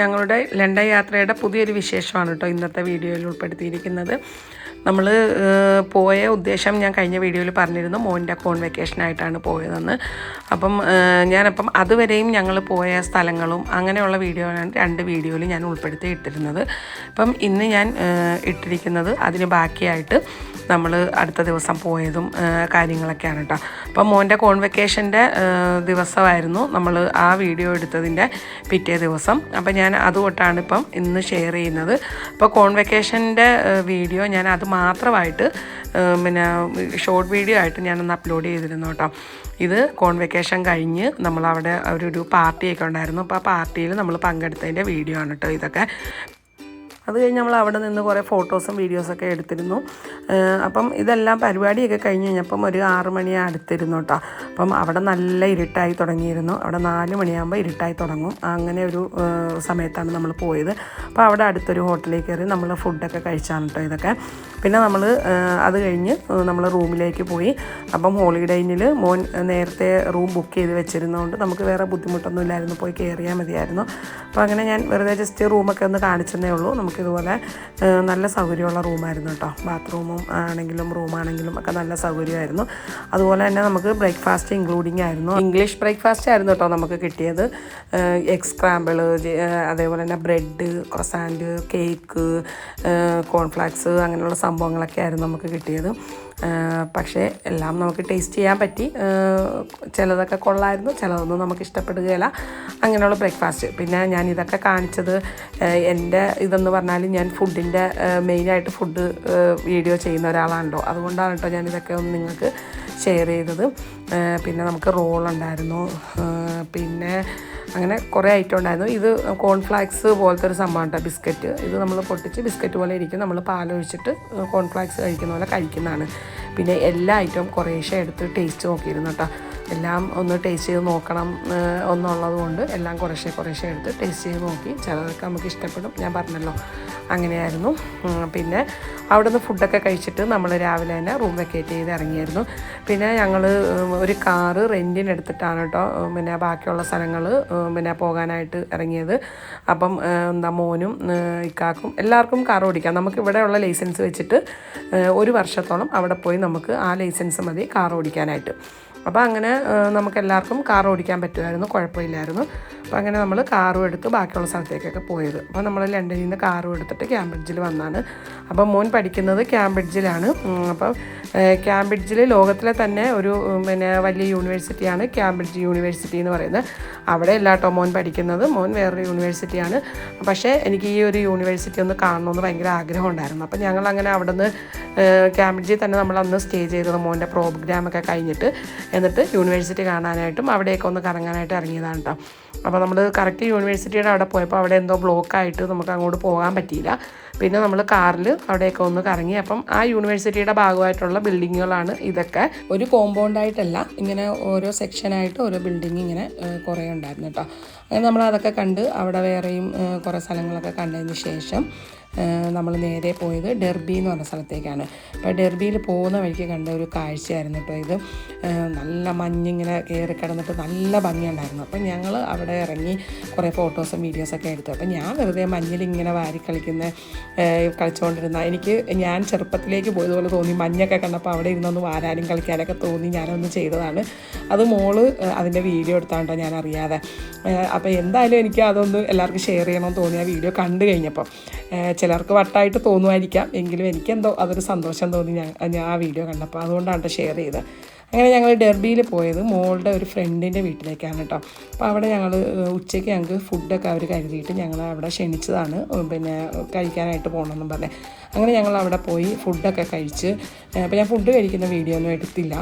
ഞങ്ങളുടെ ലണ്ടൻ യാത്രയുടെ പുതിയൊരു വിശേഷമാണ് കേട്ടോ ഇന്നത്തെ വീഡിയോയിൽ ഉൾപ്പെടുത്തിയിരിക്കുന്നത്. നമ്മൾ പോയ ഉദ്ദേശം ഞാൻ കഴിഞ്ഞ വീഡിയോയിൽ പറഞ്ഞിരുന്നു മോന്റെ കോൺ വെക്കേഷനായിട്ടാണ് പോയതെന്ന്. അപ്പം ഞാനപ്പം അതുവരെയും ഞങ്ങൾ പോയ സ്ഥലങ്ങളും അങ്ങനെയുള്ള വീഡിയോ രണ്ട് വീഡിയോയിൽ ഞാൻ ഉൾപ്പെടുത്തി ഇട്ടിരുന്നത് അപ്പം ഇന്ന് ഞാൻ ഇട്ടിരിക്കുന്നത് അതിന് ബാക്കിയായിട്ട് നമ്മൾ അടുത്ത ദിവസം പോയതും കാര്യങ്ങളൊക്കെയാണ് കേട്ടോ അപ്പം മോന്റെ കോൺവെക്കേഷന്റെ ദിവസമായിരുന്നു നമ്മൾ ആ വീഡിയോ എടുത്തതിന്റെ പിറ്റേ ദിവസം. അപ്പം ഞാൻ അതുകൊണ്ടാണ് ഇപ്പം ഇന്ന് ഷെയർ ചെയ്യുന്നത്. അപ്പോൾ കോൺവെക്കേഷന്റെ വീഡിയോ ഞാൻ അത് മാത്രമായിട്ട് പിന്നെ ഷോർട്ട് വീഡിയോ ആയിട്ട് ഞാനൊന്ന് അപ്ലോഡ് ചെയ്തിരുന്നു കേട്ടോ ഇത് കോൺവെക്കേഷൻ കഴിഞ്ഞ് നമ്മളവിടെ ഒരു പാർട്ടിയൊക്കെ ഉണ്ടായിരുന്നു. അപ്പോൾ ആ പാർട്ടിയിൽ നമ്മൾ പങ്കെടുത്തതിന്റെ വീഡിയോ ആണ് കേട്ടോ ഇതൊക്കെ. അത് കഴിഞ്ഞ് നമ്മൾ അവിടെ നിന്ന് കുറേ ഫോട്ടോസും വീഡിയോസൊക്കെ എടുത്തിരുന്നു. അപ്പം ഇതെല്ലാം പരിപാടിയൊക്കെ കഴിഞ്ഞ് കഴിഞ്ഞപ്പം ഒരു ആറ് മണി അടുത്തിരുന്നു കേട്ടോ അപ്പം അവിടെ നല്ല ഇരുട്ടായി തുടങ്ങിയിരുന്നു. അവിടെ നാല് മണിയാകുമ്പോൾ ഇരുട്ടായി തുടങ്ങും. അങ്ങനെ ഒരു സമയത്താണ് നമ്മൾ പോയത്. അപ്പോൾ അവിടെ അടുത്തൊരു ഹോട്ടലിൽ കയറി നമ്മൾ ഫുഡൊക്കെ കഴിച്ചാണ് കേട്ടോ ഇതൊക്കെ. പിന്നെ നമ്മൾ അത് കഴിഞ്ഞ് നമ്മൾ റൂമിലേക്ക് പോയി. അപ്പം ഹോളിഡേയിൽ മോൻ നേരത്തെ റൂം ബുക്ക് ചെയ്ത് വെച്ചിരുന്നതുകൊണ്ട് നമുക്ക് വേറെ ബുദ്ധിമുട്ടൊന്നും ഇല്ലായിരുന്നു പോയി കയറിയാൽ മതിയായിരുന്നു. അപ്പോൾ അങ്ങനെ ഞാൻ വെറുതെ ജസ്റ്റ് റൂമൊക്കെ ഒന്ന് കാണിച്ചെന്നേ ഉള്ളൂ. നമുക്കിതുപോലെ ഇതുപോലെ നല്ല സൗകര്യമുള്ള റൂമായിരുന്നു കേട്ടോ. ബാത്റൂമും ആണെങ്കിലും റൂമാണെങ്കിലും ഒക്കെ നല്ല സൗകര്യമായിരുന്നു. അതുപോലെ തന്നെ നമുക്ക് ബ്രേക്ക്ഫാസ്റ്റ് ഇൻക്ലൂഡിങ് ആയിരുന്നു. ഇംഗ്ലീഷ് ബ്രേക്ക്ഫാസ്റ്റ് ആയിരുന്നു കേട്ടോ നമുക്ക് കിട്ടിയത്. എഗ് സ്ക്രാമ്പിൾ അതേപോലെ തന്നെ ബ്രെഡ് ക്രൊസാൻഡ് കേക്ക് കോൺഫ്ലാക്സ് അങ്ങനെയുള്ള സംഭവങ്ങളൊക്കെ ആയിരുന്നു നമുക്ക് കിട്ടിയത്. പക്ഷേ എല്ലാം നമുക്ക് ടേസ്റ്റ് ചെയ്യാൻ പറ്റി. ചിലതൊക്കെ കൊള്ളായിരുന്നു ചിലതൊന്നും നമുക്ക് ഇഷ്ടപ്പെടുകയില്ല. അങ്ങനെയുള്ള ബ്രേക്ക്ഫാസ്റ്റ് പിന്നെ ഞാൻ ഇതൊക്കെ കാണിച്ചത് എന്റെ ഇതെന്ന് പറഞ്ഞാൽ ഞാൻ ഫുഡിന്റെ മെയിനായിട്ട് ഫുഡ് വീഡിയോ ചെയ്യുന്ന ഒരാളാണല്ലോ. അതുകൊണ്ടാണ് കേട്ടോ ഞാൻ ഇതൊക്കെ ഒന്ന് നിങ്ങൾക്ക് ഷെയർ ചെയ്തത്. പിന്നെ നമുക്ക് ഏഹ് പിന്നെ അങ്ങനെ കുറേ ഐറ്റം ഉണ്ടായിരുന്നു. ഇത് കോൺഫ്ലാക്സ് പോലത്തെ ഒരു സംഭവം കേട്ടോ ബിസ്ക്കറ്റ് ഇത് നമ്മൾ പൊട്ടിച്ച് ബിസ്ക്കറ്റ് പോലെ ഇരിക്കും. നമ്മൾ പാലൊഴിച്ചിട്ട് കോൺഫ്ലാക്സ് കഴിക്കുന്ന പോലെ കഴിക്കുന്നതാണ്. പിന്നെ എല്ലാ ഐറ്റവും കുറേശ്ശെ എടുത്ത് ടേസ്റ്റ് നോക്കിയിരുന്നു കേട്ടോ എല്ലാം ഒന്ന് ടേസ്റ്റ് ചെയ്ത് നോക്കണം എന്നുള്ളത് കൊണ്ട് എല്ലാം കുറേശ്ശെ കുറേശ്ശെ എടുത്ത് ടേസ്റ്റ് ചെയ്ത് നോക്കി. ചിലതൊക്കെ നമുക്ക് ഇഷ്ടപ്പെടും ഞാൻ പറഞ്ഞല്ലോ. അങ്ങനെയായിരുന്നു. പിന്നെ അവിടെ നിന്ന് ഫുഡൊക്കെ കഴിച്ചിട്ട് നമ്മൾ രാവിലെ തന്നെ റൂം വെക്കേറ്റ് ചെയ്ത് ഇറങ്ങിയായിരുന്നു. പിന്നെ ഞങ്ങൾ ഒരു കാറ് റെന്റിന് എടുത്തിട്ടാണ് കേട്ടോ പിന്നെ ബാക്കിയുള്ള സ്ഥലങ്ങൾ പിന്നെ പോകാനായിട്ട് ഇറങ്ങിയത്. അപ്പം എന്താ മോനും ഇക്കാക്കും എല്ലാവർക്കും കാർ ഓടിക്കാം. നമുക്ക് ഇവിടെയുള്ള ലൈസൻസ് വെച്ചിട്ട് ഒരു വർഷത്തോളം അവിടെ പോയി നമുക്ക് ആ ലൈസൻസ് മതി കാർ ഓടിക്കാനായിട്ട്. അപ്പോൾ അങ്ങനെ നമുക്ക് എല്ലാവർക്കും കാർ ഓടിക്കാൻ പറ്റുമായിരുന്നു കുഴപ്പമില്ലായിരുന്നു. അപ്പോൾ അങ്ങനെ നമ്മൾ കാറും എടുത്ത് ബാക്കിയുള്ള സ്ഥലത്തേക്കൊക്കെ പോയത്. അപ്പോൾ നമ്മൾ ലണ്ടനിൽ നിന്ന് കാറും എടുത്തിട്ട് ക്യാംബ്രിഡ്ജിൽ വന്നാണ്. അപ്പോൾ മോൻ പഠിക്കുന്നത് ക്യാംബ്രിഡ്ജിലാണ് അപ്പോൾ ക്യാംബ്രിഡ്ജിൽ ലോകത്തിലെ തന്നെ ഒരു പിന്നെ വലിയ യൂണിവേഴ്സിറ്റിയാണ് ക്യാംബ്രിഡ്ജ് യൂണിവേഴ്സിറ്റി എന്ന് പറയുന്നത്. അവിടെ അല്ല കേട്ടോ മോൻ പഠിക്കുന്നത്. മോൻ വേറൊരു യൂണിവേഴ്സിറ്റിയാണ്. പക്ഷേ എനിക്ക് ഈ ഒരു യൂണിവേഴ്സിറ്റി ഒന്ന് കാണണമെന്ന് ഭയങ്കര ആഗ്രഹം ഉണ്ടായിരുന്നു. അപ്പോൾ ഞങ്ങൾ അങ്ങനെ അവിടെ നിന്ന് ക്യാംബ്രിഡ്ജിൽ തന്നെ നമ്മൾ അന്ന് സ്റ്റേ ചെയ്തത് മോന്റെ പ്രോഗ്രാമൊക്കെ കഴിഞ്ഞിട്ട് എന്നിട്ട് യൂണിവേഴ്സിറ്റി കാണാനായിട്ടും അവിടെയൊക്കെ ഒന്ന് കറങ്ങാനായിട്ട് ഇറങ്ങിയതാണ് കേട്ടോ അപ്പോൾ നമ്മൾ കറക്റ്റ് യൂണിവേഴ്സിറ്റിയുടെ അവിടെ പോയപ്പോൾ അവിടെ എന്തോ ബ്ലോക്കായിട്ട് നമുക്ക് അങ്ങോട്ട് പോകാൻ പറ്റിയില്ല. പിന്നെ നമ്മൾ കാറിൽ അവിടെയൊക്കെ ഒന്ന് കറങ്ങി. അപ്പം ആ യൂണിവേഴ്സിറ്റിയുടെ ഭാഗമായിട്ടുള്ള ബിൽഡിങ്ങുകളാണ് ഇതൊക്കെ. ഒരു കോമ്പൗണ്ടായിട്ടല്ല ഇങ്ങനെ ഓരോ സെക്ഷനായിട്ട് ഓരോ ബിൽഡിങ് ഇങ്ങനെ കുറേ ഉണ്ടായിരുന്നു കേട്ടോ അങ്ങനെ നമ്മൾ അതൊക്കെ കണ്ട് അവിടെ വേറെയും കുറേ സ്ഥലങ്ങളൊക്കെ കണ്ടതിന് ശേഷം നമ്മൾ നേരെ പോയത് ഡെർബി എന്ന് പറഞ്ഞ സ്ഥലത്തേക്കാണ്. അപ്പോൾ ഡെർബിയിൽ പോകുന്ന വഴിക്ക് കണ്ട ഒരു കാഴ്ചയായിരുന്നു കേട്ടോ ഇത്. നല്ല മഞ്ഞിങ്ങനെ കയറി കിടന്നിട്ട് നല്ല ഭംഗിയുണ്ടായിരുന്നു. അപ്പോൾ ഞങ്ങൾ അവിടെ ഇറങ്ങി കുറേ ഫോട്ടോസും വീഡിയോസൊക്കെ എടുത്തു. അപ്പോൾ ഞാൻ വെറുതെ മഞ്ഞിൽ ഇങ്ങനെ വാരി കളിക്കുന്ന കളിച്ചുകൊണ്ടിരുന്ന എനിക്ക് ഞാൻ ചെറുപ്പത്തിലേക്ക് പോയതുപോലെ തോന്നി. മഞ്ഞൊക്കെ കണ്ടപ്പോൾ അവിടെ ഇരുന്നൊന്ന് വാരാനും കളിക്കാനൊക്കെ തോന്നി. ഞാനൊന്ന് ചെയ്തതാണ്. അത് മോൾ അതിന്റെ വീഡിയോ എടുത്താണ്ടോ ഞാൻ അറിയാതെ. അപ്പോൾ എന്തായാലും എനിക്ക് അതൊന്ന് എല്ലാവർക്കും ഷെയർ ചെയ്യണമെന്ന് തോന്നി ആ വീഡിയോ കണ്ടു കഴിഞ്ഞപ്പോൾ. ചിലർക്ക് വട്ടായിട്ട് തോന്നുമായിരിക്കാം. എങ്കിലും എനിക്കെന്തോ അതൊരു സന്തോഷം തോന്നി ഞാൻ ഞാൻ ആ വീഡിയോ കണ്ടപ്പോൾ. അതുകൊണ്ടാണ് ഷെയർ ചെയ്തത്. അങ്ങനെ ഞങ്ങൾ ഡെർബിയിൽ പോയത്. മോളുടെ ഒരു ഫ്രണ്ടിന്റെ വീട്ടിലേക്കാണ് കേട്ടോ. അപ്പോൾ അവിടെ ഞങ്ങൾ ഉച്ചയ്ക്ക് ഞങ്ങൾക്ക് ഫുഡൊക്കെ അവർ കരുതിയിട്ട് ഞങ്ങൾ അവിടെ ക്ഷണിച്ചതാണ്. പിന്നെ കഴിക്കാനായിട്ട് പോകണമെന്നും പറഞ്ഞ്. അങ്ങനെ ഞങ്ങൾ അവിടെ പോയി ഫുഡൊക്കെ കഴിച്ച് അപ്പോൾ ഞാൻ ഫുഡ് കഴിക്കുന്ന വീഡിയോ ഒന്നും എടുത്തില്ല.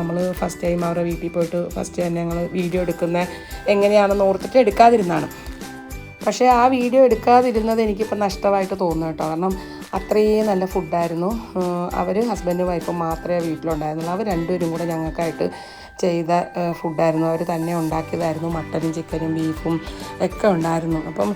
നമ്മൾ ഫസ്റ്റ് ടൈം അവരുടെ വീട്ടിൽ പോയിട്ട് ഫസ്റ്റ് തന്നെ ഞങ്ങൾ വീഡിയോ എടുക്കുന്ന എങ്ങനെയാണെന്ന് ഓർത്തിട്ട് എടുക്കാതിരുന്നതാണ്. പക്ഷേ ആ വീഡിയോ എടുക്കാതിരുന്നത് എനിക്കിപ്പോൾ നഷ്ടമായിട്ട് തോന്നുന്നു കേട്ടോ. കാരണം അത്രയും നല്ല ഫുഡായിരുന്നു. അവർ ഹസ്ബൻഡും വൈഫും മാത്രമേ വീട്ടിലുണ്ടായിരുന്നുള്ളൂ. അവർ രണ്ടുപേരും കൂടെ ഞങ്ങൾക്കായിട്ട് ചെയ്ത ഫുഡായിരുന്നു അവർ തന്നെ ഉണ്ടാക്കിയതായിരുന്നു. മട്ടനും ചിക്കനും ബീഫും ഒക്കെ ഉണ്ടായിരുന്നു. അപ്പം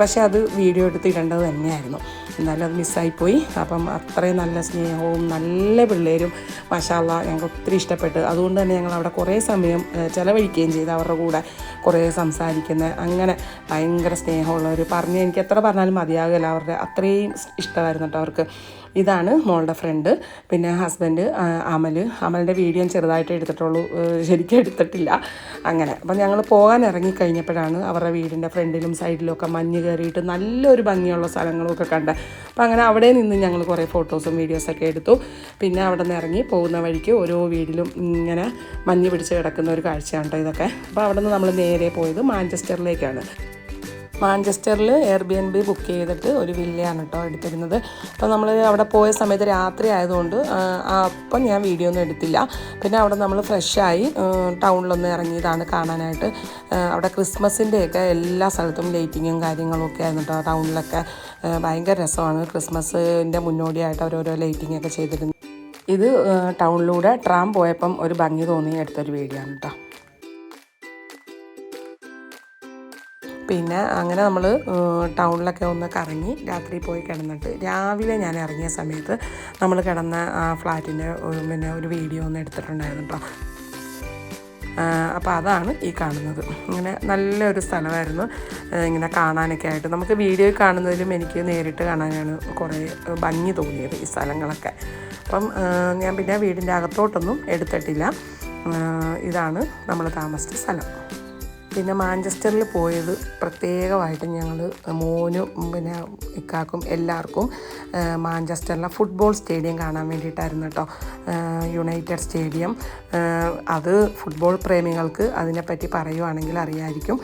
പക്ഷേ അത് വീഡിയോ എടുത്ത് ഇടേണ്ടത് തന്നെയായിരുന്നു. എന്തായാലും അത് മിസ്സായിപ്പോയി. അപ്പം അത്രയും നല്ല സ്നേഹവും നല്ല പിള്ളേരും മഷാല്ല ഞങ്ങൾക്ക് ഒത്തിരി ഇഷ്ടപ്പെട്ടു. അതുകൊണ്ട് തന്നെ ഞങ്ങൾ അവിടെ കുറേ സമയം ചിലവഴിക്കുകയും ചെയ്തു അവരുടെ കൂടെ കുറേ സംസാരിക്കുന്ന അങ്ങനെ ഭയങ്കര സ്നേഹമുള്ളവർ പറഞ്ഞ് എനിക്ക് എത്ര പറഞ്ഞാലും മതിയാകില്ല. അവരുടെ അത്രയും ഇഷ്ടമായിരുന്നു കേട്ടോ അവർക്ക്. ഇതാണ് മോളുടെ ഫ്രണ്ട് പിന്നെ ഹസ്ബൻഡ് അമൽ. അമലിന്റെ വീഡിയോ ചെറുതായിട്ട് എടുത്തിട്ടുള്ളൂ. ശരിക്കും എടുത്തിട്ടില്ല. അങ്ങനെ. അപ്പം ഞങ്ങൾ പോകാൻ ഇറങ്ങിക്കഴിഞ്ഞപ്പോഴാണ് അവരുടെ വീടിന്റെ ഫ്രണ്ടിലും സൈഡിലും ഒക്കെ മഞ്ഞ് കയറിയിട്ട് നല്ലൊരു ഭംഗിയുള്ള സ്ഥലങ്ങളൊക്കെ കണ്ടത്. അപ്പം അങ്ങനെ അവിടെ നിന്ന് ഞങ്ങൾ കുറേ ഫോട്ടോസും വീഡിയോസൊക്കെ എടുത്തു. പിന്നെ അവിടെ നിന്ന് ഇറങ്ങി പോകുന്ന വഴിക്ക് ഓരോ വീടിലും ഇങ്ങനെ മഞ്ഞ് പിടിച്ച് കിടക്കുന്ന ഒരു കാഴ്ചയാണ് കേട്ടോ ഇതൊക്കെ. അപ്പോൾ അവിടെ നിന്ന് നമ്മൾ നേരെ പോയത് മാഞ്ചസ്റ്ററിലേക്കാണ്. മാഞ്ചസ്റ്ററിൽ Airbnb book ചെയ്തിട്ട് ഒരു വില്ലയാണ് കേട്ടോ എടുത്തിരുന്നത്. അപ്പോൾ നമ്മൾ അവിടെ പോയ സമയത്ത് രാത്രി ആയതുകൊണ്ട് അപ്പം ഞാൻ വീഡിയോ ഒന്നും എടുത്തില്ല. പിന്നെ അവിടെ നമ്മൾ ഫ്രഷായി ടൗണിലൊന്ന് ഇറങ്ങിയതാണ് കാണാനായിട്ട്. അവിടെ ക്രിസ്മസിന്റെയൊക്കെ എല്ലാ സ്ഥലത്തും ലൈറ്റിങ്ങും കാര്യങ്ങളും ഒക്കെ ആയിരുന്നു കേട്ടോ ടൗണിലൊക്കെ ഭയങ്കര രസമാണ്. ക്രിസ്മസിന്റെ മുന്നോടിയായിട്ട് അവരോരോ ലൈറ്റിംഗ് ഒക്കെ ചെയ്തിരുന്നു. ഇത് ടൗണിലൂടെ ട്രാം പോയപ്പം ഒരു ഭംഗി തോന്നി എടുത്തൊരു വീഡിയോ ആണ് കേട്ടോ പിന്നെ അങ്ങനെ നമ്മൾ ടൗണിലൊക്കെ ഒന്ന് കറങ്ങി രാത്രി പോയി കിടന്നിട്ട് രാവിലെ ഞാൻ ഇറങ്ങിയ സമയത്ത് നമ്മൾ കിടന്ന ആ ഫ്ലാറ്റിന്റെ പിന്നെ ഒരു വീഡിയോ ഒന്ന് എടുത്തിട്ടുണ്ടായിരുന്നു കേട്ടോ അപ്പോൾ അതാണ് ഈ കാണുന്നത്. ഇങ്ങനെ നല്ലൊരു സ്ഥലമായിരുന്നു. ഇങ്ങനെ കാണാനൊക്കെ ആയിട്ട്. നമുക്ക് വീഡിയോ കാണുന്നതിലും എനിക്ക് നേരിട്ട് കാണാനാണ് കുറേ ഭംഗി തോന്നിയത് ഈ സ്ഥലങ്ങളൊക്കെ. അപ്പം ഞാൻ പിന്നെ വീടിന്റെ അകത്തോട്ടൊന്നും എടുത്തിട്ടില്ല. ഇതാണ് നമ്മൾ താമസിച്ച സ്ഥലം. പിന്നെ മാഞ്ചസ്റ്ററിൽ പോയത് പ്രത്യേകമായിട്ട് ഞങ്ങൾ മോനും പിന്നെ ഇക്കാക്കും എല്ലാവർക്കും മാഞ്ചസ്റ്ററിലെ ഫുട്ബോൾ സ്റ്റേഡിയം കാണാൻ വേണ്ടിയിട്ടായിരുന്നു കേട്ടോ യുണൈറ്റഡ് സ്റ്റേഡിയം. അത് ഫുട്ബോൾ പ്രേമികൾക്ക് അതിനെപ്പറ്റി പറയുവാണെങ്കിൽ അറിയായിരിക്കും.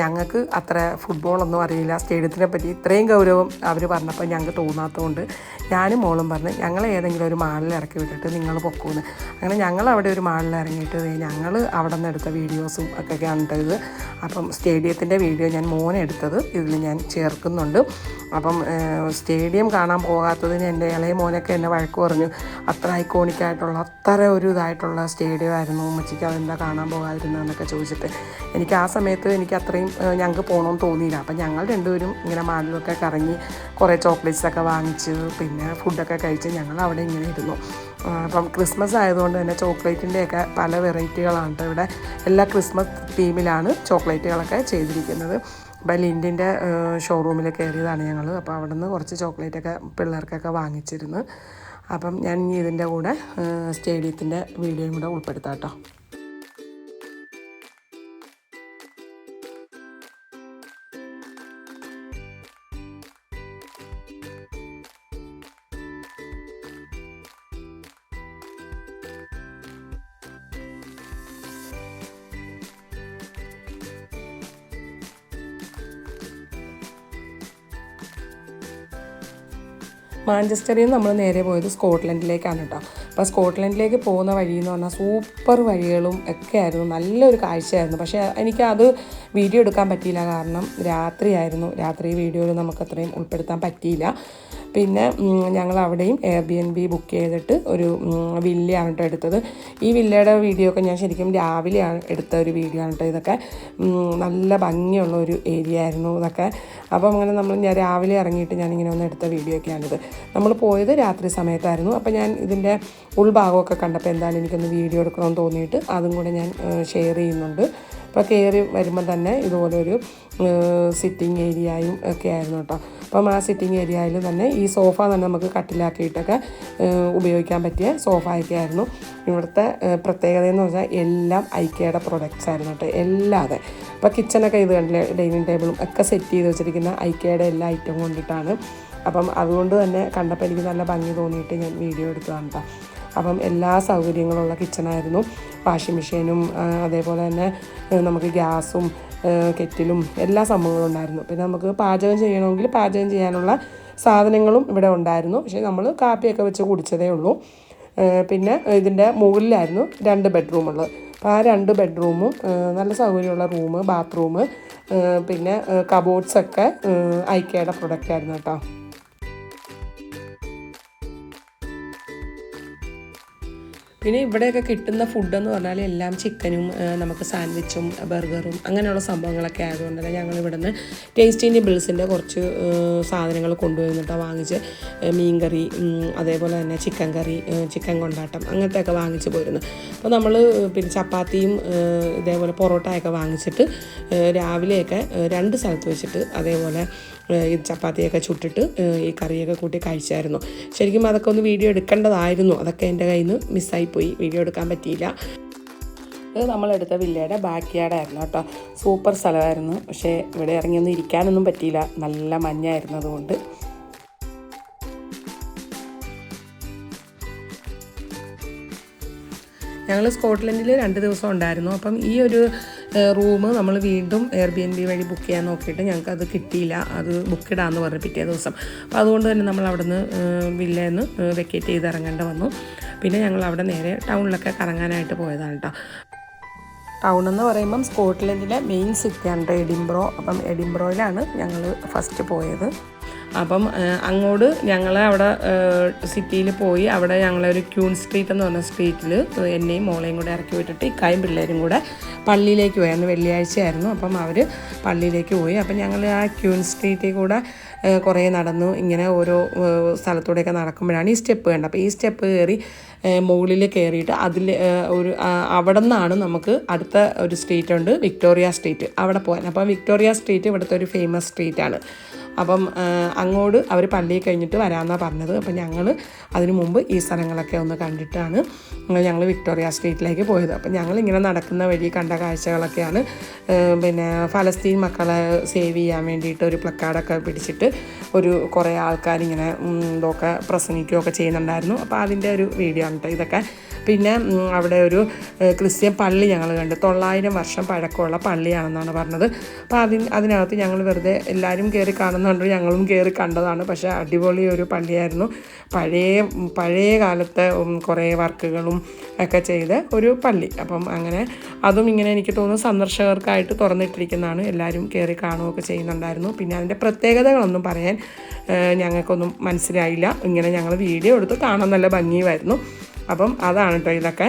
ഞങ്ങൾക്ക് അത്ര ഫുട്ബോളൊന്നും അറിയില്ല. സ്റ്റേഡിയത്തിനെ പറ്റി ഇത്രയും ഗൗരവം അവർ പറഞ്ഞപ്പോൾ ഞങ്ങൾക്ക് തോന്നാത്തതുകൊണ്ട് ഞാനും മോളും പറഞ്ഞ് ഞങ്ങൾ ഏതെങ്കിലും ഒരു മാളിൽ ഇറക്കി വിട്ടിട്ട് നിങ്ങൾ പൊക്കൂന്ന്. അങ്ങനെ ഞങ്ങൾ അവിടെ ഒരു മാളിൽ ഇറങ്ങിയിട്ട് ഞങ്ങൾ അവിടെ നിന്ന് എടുത്ത വീഡിയോസും ഒക്കെ കണ്ടത് അപ്പം സ്റ്റേഡിയത്തിന്റെ വീഡിയോ ഞാൻ മോനെ എടുത്തത്. ഇതിൽ ഞാൻ ചേർക്കുന്നുണ്ട്. അപ്പം സ്റ്റേഡിയം കാണാൻ പോകാത്തതിന് എന്റെ ഇളയ മോനൊക്കെ എന്നെ വഴക്ക് പറഞ്ഞു. അത്ര ഐക്കോണിക്കായിട്ടുള്ള അത്ര ഒരു ഇതായിട്ടുള്ള സ്റ്റേഡിയം ആയിരുന്നു. ഉമ്മച്ചിക്ക് അതെന്താ കാണാൻ പോകാതിരുന്നതെന്നൊക്കെ ചോദിച്ചിട്ട്. എനിക്ക് ആ സമയത്ത് എനിക്ക് അത്രയും ഞങ്ങൾക്ക് പോകണമെന്ന് തോന്നിയില്ല. അപ്പം ഞങ്ങൾ രണ്ടുപേരും ഇങ്ങനെ മാളിലൊക്കെ കറങ്ങി കുറേ ചോക്ലേറ്റ്സൊക്കെ വാങ്ങിച്ച് പിന്നെ ഫുഡൊക്കെ കഴിച്ച് ഞങ്ങൾ അവിടെ ഇങ്ങനെ ഇരുന്നു. അപ്പം ക്രിസ്മസ് ആയതുകൊണ്ട് തന്നെ ചോക്ലേറ്റിന്റെയൊക്കെ പല വെറൈറ്റികളാണ് ട്ടോ ഇവിടെ. എല്ലാ ക്രിസ്മസ് തീമിലാണ് ചോക്ലേറ്റുകളൊക്കെ ചെയ്തിരിക്കുന്നത്. അപ്പം ലിൻഡിന്റെ ഷോറൂമിൽ കയറിയതാണ് ഞങ്ങൾ അപ്പോൾ അവിടെ നിന്ന് കുറച്ച് ചോക്ലേറ്റൊക്കെ പിള്ളേർക്കൊക്കെ വാങ്ങിച്ചിരുന്നു. അപ്പം ഞാൻ ഇതിന്റെ കൂടെ സ്റ്റേഡിയത്തിന്റെ വീഡിയോയും കൂടെ ഉൾപ്പെടുത്താം കേട്ടോ. മാഞ്ചസ്റ്ററിൽ നിന്ന് നമ്മൾ നേരെ പോയത് സ്കോട്ട്ലൻഡിലേക്കാണ് കേട്ടോ. അപ്പോൾ സ്കോട്ട്ലൻഡിലേക്ക് പോകുന്ന വഴി എന്ന് പറഞ്ഞാൽ സൂപ്പർ വഴികളും ഒക്കെ ആയിരുന്നു. നല്ലൊരു കാഴ്ചയായിരുന്നു. പക്ഷേ എനിക്കത് വീഡിയോ എടുക്കാൻ പറ്റിയില്ല. കാരണം രാത്രിയായിരുന്നു. രാത്രി വീഡിയോയിൽ നമുക്ക് അത്രയും ഉൾപ്പെടുത്താൻ പറ്റിയില്ല. പിന്നെ ഞങ്ങൾ അവിടെയും Airbnb book ചെയ്തിട്ട് ഒരു വില്ലയാണ് കേട്ടോ എടുത്തത്. ഈ വില്ലയുടെ വീഡിയോ ഒക്കെ ഞാൻ ശരിക്കും രാവിലെയാണ് എടുത്ത ഒരു വീഡിയോ ആണ് കേട്ടോ ഇതൊക്കെ. നല്ല ഭംഗിയുള്ള ഒരു ഏരിയ ആയിരുന്നു ഇതൊക്കെ. അപ്പോൾ അങ്ങനെ നമ്മൾ ഞാൻ രാവിലെ ഇറങ്ങിയിട്ട് ഞാനിങ്ങനെ ഒന്ന് എടുത്ത വീഡിയോ ഒക്കെയാണിത്. നമ്മൾ പോയത് രാത്രി സമയത്തായിരുന്നു. അപ്പോൾ ഞാൻ ഇതിന്റെ ഉൾഭാഗമൊക്കെ കണ്ടപ്പോൾ എന്തായാലും എനിക്കൊന്ന് വീഡിയോ എടുക്കണമെന്ന് തോന്നിയിട്ട് അതും കൂടെ ഞാൻ ഷെയർ ചെയ്യുന്നുണ്ട്. അപ്പോൾ കയറി വരുമ്പോൾ തന്നെ ഇതുപോലൊരു സിറ്റിംഗ് ഏരിയയും ഒക്കെ ആയിരുന്നു കേട്ടോ അപ്പം ആ സിറ്റിംഗ് ഏരിയയിൽ തന്നെ സോഫ തന്നെ നമുക്ക് കട്ടിലാക്കിയിട്ടൊക്കെ ഉപയോഗിക്കാൻ പറ്റിയ സോഫ ഒക്കെ ആയിരുന്നു. ഇവിടുത്തെ പ്രത്യേകത എന്ന് പറഞ്ഞാൽ എല്ലാം ഐക്കയുടെ പ്രൊഡക്ട്സ് ആയിരുന്നു കേട്ടോ എല്ലാതെ അപ്പോൾ കിച്ചണൊക്കെ ഇത് കണ്ടില്ലേ ഡൈനിങ് ടേബിളും ഒക്കെ സെറ്റ് ചെയ്ത് വെച്ചിരിക്കുന്ന ഐക്കയുടെ എല്ലാ ഐറ്റം കൊണ്ടിട്ടാണ്. അപ്പം അതുകൊണ്ട് തന്നെ കണ്ടപ്പോൾ എനിക്ക് നല്ല ഭംഗി തോന്നിയിട്ട് ഞാൻ വീഡിയോ എടുത്തതാണ് കേട്ടോ. അപ്പം എല്ലാ സൗകര്യങ്ങളുള്ള കിച്ചണായിരുന്നു വാഷിംഗ് മെഷീനും അതേപോലെ തന്നെ നമുക്ക് ഗ്യാസും കെറ്റിലും എല്ലാ സംഭവങ്ങളും ഉണ്ടായിരുന്നു. പിന്നെ നമുക്ക് പാചകം ചെയ്യണമെങ്കിൽ പാചകം ചെയ്യാനുള്ള സാധനങ്ങളും ഇവിടെ ഉണ്ടായിരുന്നു. പക്ഷേ നമ്മൾ കാപ്പിയൊക്കെ വെച്ച് കുടിച്ചതേ ഉള്ളൂ. പിന്നെ ഇതിന്റെ മുകളിലായിരുന്നു രണ്ട് ബെഡ്റൂമുള്ളത് അപ്പോൾ ആ രണ്ട് ബെഡ്റൂമും നല്ല സൗകര്യമുള്ള റൂം ബാത്റൂം പിന്നെ കബോർഡ്സൊക്കെ ഐക്കയുടെ പ്രൊഡക്റ്റ് ആയിരുന്നു കേട്ടോ. പിന്നെ ഇവിടെയൊക്കെ കിട്ടുന്ന ഫുഡെന്ന് പറഞ്ഞാൽ എല്ലാം ചിക്കനും നമുക്ക് സാൻഡ്വിച്ചും ബർഗറും അങ്ങനെയുള്ള സംഭവങ്ങളൊക്കെ ആയതുകൊണ്ട് തന്നെ ഞങ്ങൾ ഇവിടുന്ന് ടേസ്റ്റി ബിൾസിന്റെ കുറച്ച് സാധനങ്ങൾ കൊണ്ടുവന്നിട്ട് വാങ്ങിച്ച് മീൻ കറി അതേപോലെ തന്നെ ചിക്കൻ കറി ചിക്കൻ കൊണ്ടാട്ടം അങ്ങനത്തെയൊക്കെ വാങ്ങിച്ച് പോയിരുന്നു. അപ്പോൾ നമ്മൾ പിന്നെ ചപ്പാത്തിയും ഇതേപോലെ പൊറോട്ടയൊക്കെ വാങ്ങിച്ചിട്ട് രാവിലെയൊക്കെ രണ്ട് സ്ഥലത്ത് വെച്ചിട്ട് അതേപോലെ ചപ്പാത്തിയൊക്കെ ചുട്ടിട്ട് ഈ കറിയൊക്കെ കൂട്ടി കഴിച്ചായിരുന്നു. ശരിക്കും അതൊക്കെ ഒന്ന് വീഡിയോ എടുക്കേണ്ടതായിരുന്നു. അതൊക്കെ എന്റെ കയ്യിൽ നിന്ന് മിസ്സായിപ്പോയി വീഡിയോ എടുക്കാൻ പറ്റിയില്ല. ഇത് നമ്മളെടുത്ത വില്ലയുടെ ബാക്ക് യാർഡായിരുന്നു കേട്ടോ. സൂപ്പർ സ്ഥലമായിരുന്നു. പക്ഷേ ഇവിടെ ഇറങ്ങിയൊന്നും ഇരിക്കാനൊന്നും പറ്റിയില്ല. നല്ല മഞ്ഞായിരുന്നു അതുകൊണ്ട്. ഞങ്ങൾ സ്കോട്ട്ലൻഡിൽ രണ്ട് ദിവസം ഉണ്ടായിരുന്നു. അപ്പം ഈ ഒരു റൂം നമ്മൾ വീണ്ടും എയർ ബി എൻ ബി വഴി ബുക്ക് ചെയ്യാൻ നോക്കിയിട്ട് ഞങ്ങൾക്ക് അത് കിട്ടിയില്ല. അത് ബുക്ക് ഇടാമെന്ന് പറഞ്ഞു പിറ്റേ ദിവസം. അപ്പോൾ അതുകൊണ്ട് തന്നെ നമ്മൾ അവിടുന്ന് വില്ലേന്ന് വെക്കേറ്റ് ചെയ്ത് ഇറങ്ങേണ്ട വന്നു. പിന്നെ ഞങ്ങൾ അവിടെ നേരെ ടൗണിലൊക്കെ കറങ്ങാനായിട്ട് പോയതാണ് കേട്ടോ ടൗൺ എന്ന് പറയുമ്പം സ്കോട്ട്ലൻഡിലെ മെയിൻ സിറ്റിയാണ് എഡിംബ്രോ. അപ്പം എഡിംബ്രോയിലാണ് ഞങ്ങൾ ഫസ്റ്റ് പോയത്. അപ്പം അങ്ങോട്ട് ഞങ്ങൾ അവിടെ സിറ്റിയിൽ പോയി അവിടെ ഞങ്ങളൊരു ക്യൂൺ സ്ട്രീറ്റ് എന്ന് പറഞ്ഞ സ്ട്രീറ്റിൽ എന്നെയും മോളെയും കൂടെ ഇറക്കി വിട്ടിട്ട് ഇക്കായും പിള്ളേരും കൂടെ പള്ളിയിലേക്ക് പോയി. അന്ന് വെള്ളിയാഴ്ചയായിരുന്നു. അപ്പം അവർ പള്ളിയിലേക്ക് പോയി. അപ്പം ഞങ്ങൾ ആ ക്യൂൺ സ്ട്രീറ്റിൽ കൂടെ കുറേ നടന്നു. ഇങ്ങനെ ഓരോ സ്ഥലത്തൂടെയൊക്കെ നടക്കുമ്പോഴാണ് ഈ സ്റ്റെപ്പ് കണ്ടത്. അപ്പോൾ ഈ സ്റ്റെപ്പ് കയറി മുകളിൽ കയറിയിട്ട് അതിൽ ഒരു അവിടെ നിന്നാണ് നമുക്ക് അടുത്ത ഒരു സ്ട്രീറ്റ് ഉണ്ട് വിക്ടോറിയ സ്ട്രീറ്റ് അവിടെ പോകാൻ അപ്പോൾ വിക്ടോറിയ സ്ട്രീറ്റ് ഇവിടുത്തെ ഒരു ഫേമസ് സ്ട്രീറ്റാണ് അപ്പം അങ്ങോട്ട് അവർ പള്ളിയിൽ കഴിഞ്ഞിട്ട് വരാമെന്നാണ് പറഞ്ഞത്. അപ്പം ഞങ്ങൾ അതിനു മുമ്പ് ഈ സ്ഥലങ്ങളൊക്കെ ഒന്ന് കണ്ടിട്ടാണ് ഞങ്ങൾ വിക്ടോറിയ സ്ട്രീറ്റിലേക്ക് പോയത്. അപ്പം ഞങ്ങൾ ഇങ്ങനെ നടക്കുന്ന വഴി കണ്ട കാഴ്ചകളൊക്കെയാണ് പിന്നെ ഫലസ്തീൻ മക്കളെ സേവ് ചെയ്യാൻ വേണ്ടിയിട്ട് ഒരു പ്ലക്കാർഡൊക്കെ പിടിച്ചിട്ട് ഒരു കുറേ ആൾക്കാരിങ്ങനെ ഇതൊക്കെ പ്രസംഗിക്കുകയൊക്കെ ചെയ്യുന്നുണ്ടായിരുന്നു. അപ്പോൾ അതിന്റെ ഒരു വീഡിയോ ആണ് കേട്ടോ ഇതൊക്കെ. പിന്നെ അവിടെ ഒരു ക്രിസ്ത്യൻ പള്ളി ഞങ്ങൾ കണ്ടു. തൊള്ളായിരം വർഷം പഴക്കമുള്ള പള്ളിയാണെന്നാണ് പറഞ്ഞത്. അപ്പോൾ അതിന് അതിനകത്ത് ഞങ്ങൾ വെറുതെ എല്ലാവരും കയറി കാണുന്നുണ്ട് ഞങ്ങളും കയറി കണ്ടതാണ്. പക്ഷേ അടിപൊളി ഒരു പള്ളിയായിരുന്നു. പഴയ പഴയ കാലത്തെ കുറേ വർക്കുകളും ഒക്കെ ചെയ്ത ഒരു പള്ളി. അപ്പം അങ്ങനെ അതും ഇങ്ങനെ എനിക്ക് തോന്നുന്നു സന്ദർശകർക്കായിട്ട് തുറന്നിട്ടിരിക്കുന്നതാണ്. എല്ലാവരും കയറി കാണുകയൊക്കെ ചെയ്യുന്നുണ്ടായിരുന്നു. പിന്നെ അതിന്റെ പ്രത്യേകതകളൊന്നും പറയാൻ ഞങ്ങൾക്കൊന്നും മനസ്സിലായില്ല. ഇങ്ങനെ ഞങ്ങൾ വീഡിയോ എടുത്ത് കാണാൻ നല്ല ഭംഗിയുമായിരുന്നു. അപ്പം അതാണ് കേട്ടോ ഇതൊക്കെ.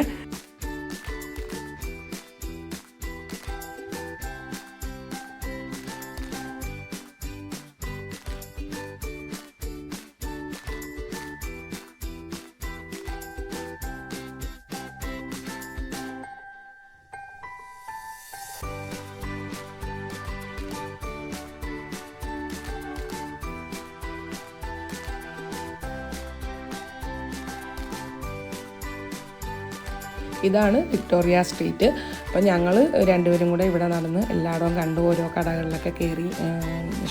ഇതാണ് വിക്ടോറിയ സ്ട്രീറ്റ്. അപ്പോൾ ഞങ്ങൾ രണ്ടുപേരും കൂടെ ഇവിടെ നടന്ന് എല്ലായിടവും കണ്ടു. ഓരോ കടകളിലൊക്കെ കയറി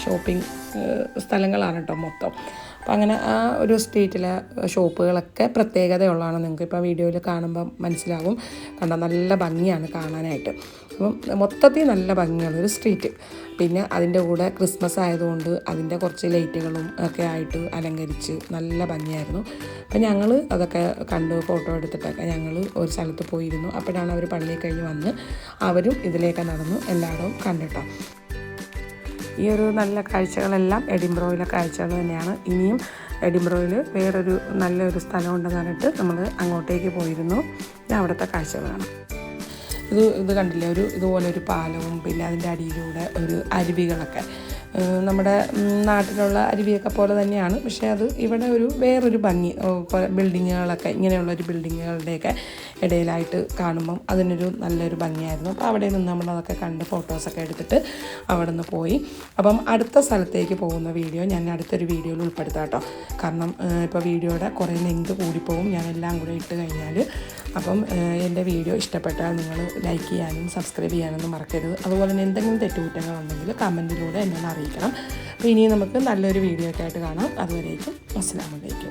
ഷോപ്പിംഗ് സ്ഥലങ്ങളാണ് കേട്ടോ മൊത്തം. അപ്പം അങ്ങനെ ആ ഒരു സ്ട്രീറ്റിലെ ഷോപ്പുകളൊക്കെ പ്രത്യേകതയുള്ളതാണ്. നിങ്ങൾക്ക് ഇപ്പോൾ വീഡിയോയിൽ കാണുമ്പോൾ മനസ്സിലാവും. കണ്ട നല്ല ഭംഗിയാണ് കാണാനായിട്ട്. അപ്പം മൊത്തത്തിൽ നല്ല ഭംഗിയുള്ളൊരു സ്ട്രീറ്റ് പിന്നെ അതിന്റെ കൂടെ ക്രിസ്മസ് ആയതുകൊണ്ട് അതിന്റെ കുറച്ച് ലൈറ്റുകളും ഒക്കെ ആയിട്ട് അലങ്കരിച്ച് നല്ല ഭംഗിയായിരുന്നു. അപ്പം ഞങ്ങൾ അതൊക്കെ കണ്ട് ഫോട്ടോ എടുത്തിട്ടൊക്കെ ഞങ്ങൾ ഒരു സ്ഥലത്ത് പോയിരുന്നു. അപ്പോഴാണ് അവർ പള്ളിയിൽ കഴിഞ്ഞ് വന്ന് അവരും ഇതിലേക്ക് നടന്നു എല്ലാവരും കണ്ടിട്ടോ. ഈ ഒരു നല്ല കാഴ്ചകളെല്ലാം എഡിംബ്രോയിലെ കാഴ്ചകൾ തന്നെയാണ്. ഇനിയും എഡിംബ്രോയിൽ വേറൊരു നല്ലൊരു സ്ഥലമുണ്ടെന്ന് പറഞ്ഞിട്ട് നമ്മൾ അങ്ങോട്ടേക്ക് പോയിരുന്നു. അവിടുത്തെ കാഴ്ചകളാണ്. ഇത് ഇത് കണ്ടില്ലേ? ഒരു ഇതുപോലെ ഒരു പാലവും പിന്നെ അതിന്റെ അടിയിലൂടെ ഒരു അരുവികളൊക്കെ. നമ്മുടെ നാട്ടിലുള്ള അരുവിയൊക്കെ പോലെ തന്നെയാണ്. പക്ഷേ അത് ഇവിടെ ഒരു വേറൊരു ഭംഗി. ബിൽഡിങ്ങുകളൊക്കെ ഇങ്ങനെയുള്ള ഒരു ബിൽഡിങ്ങുകളുടെയൊക്കെ ഇടയിലായിട്ട് കാണുമ്പം അതിനൊരു നല്ലൊരു ഭംഗിയായിരുന്നു. അപ്പോൾ അവിടെ നിന്ന് നമ്മളതൊക്കെ കണ്ട് ഫോട്ടോസൊക്കെ എടുത്തിട്ട് അവിടെ നിന്ന് പോയി. അപ്പം അടുത്ത സ്ഥലത്തേക്ക് പോകുന്ന വീഡിയോ ഞാൻ അടുത്തൊരു വീഡിയോയിൽ ഉൾപ്പെടുത്താം കേട്ടോ. കാരണം ഇപ്പോൾ വീഡിയോയുടെ കുറേ ലെങ്ത് കൂടിപ്പോവും. ഞാൻ എല്ലാം കൂടെ ഇട്ട് കഴിഞ്ഞാൽ അപ്പം എന്റെ വീഡിയോ ഇഷ്ടപ്പെട്ടാൽ നിങ്ങൾ ലൈക്ക് ചെയ്യാനും സബ്സ്ക്രൈബ് ചെയ്യാനൊന്നും മറക്കരുത്. അതുപോലെ തന്നെ എന്തെങ്കിലും തെറ്റുകുറ്റങ്ങളുണ്ടെങ്കിൽ കമന്റിലൂടെ എന്നെ ഒന്ന് അറിയിക്കണം. അപ്പോൾ ഇനി നമുക്ക് നല്ലൊരു വീഡിയോ ഒക്കെ ആയിട്ട് കാണാം. അതുവരേക്കും അസ്സാം വലൈക്കും